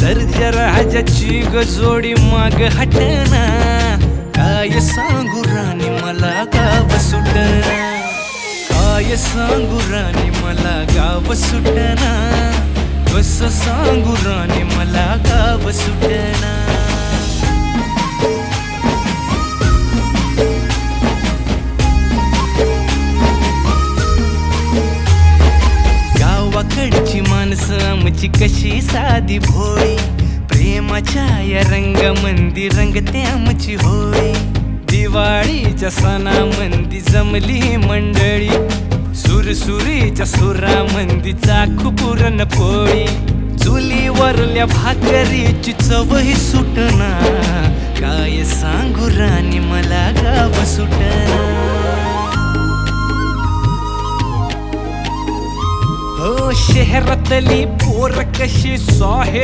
सर्जराजाची गजोडी माग हटना. काय सांगू राणी मला गाव सुटना. काय सांगू राणी मला गाव सुटना. कस सांगू राणी मला गाव सुटना. माणसं कशी साधी भोळी? प्रेमाच्या या रंगामंदी रंगते आमची होळी. दिवाळीच्या सणामंदी जमली मंडळी. सुरसुरीच्या सुरामंदी चाखू पुरण पोळी. चुलीवरल्या भाकरीची चवही सुटना काय हो शहरातली पोर कशी साहे